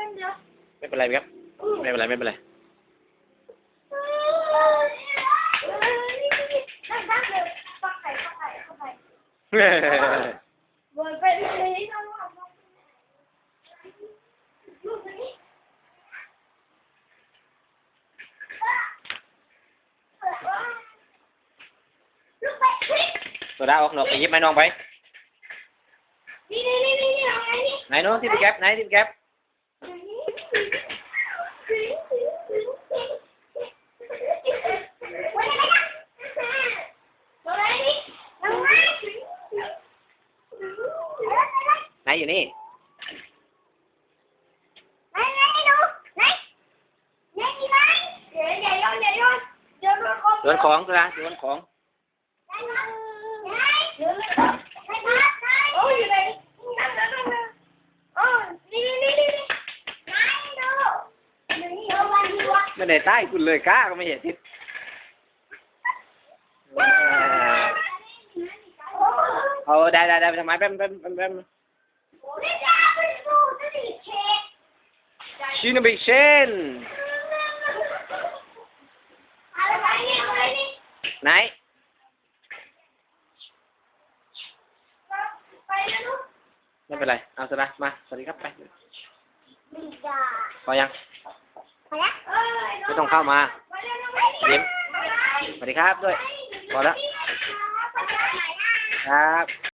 ส้นเดียวไม่เป็นไรครับ ไม่เป็นไรไม่เป็นไรนั่งนั่งเลยฟักไข่ฟักไข่ฟักไข่วนไปเลยนี่ต้องทำลูกนี้ลูกไปพลิกโซดาออกหนอกไปหยิบไม้น้องไป นี่นี่นี่นี่เอาไงนี่ไหนน้องที่ไปแก๊ปไหนที่ไปแก๊ป ไหนอยู่นี่ โดนของโซดาโดนของ โอ้ ไม่ได้ใต้คุณเลยก้าก็ไม่เห็นทิศเอาได้ได้ได้ไปทำไมแป๊บแป๊บแป๊บแป๊บชินบิเชนไหนไม่เป็นไร เอาโซดามา สวัสดีครับ ไปพอยัง ไม่ต้องเข้ามาเย็นสวัสดีครับด้วยพอแล้วครับ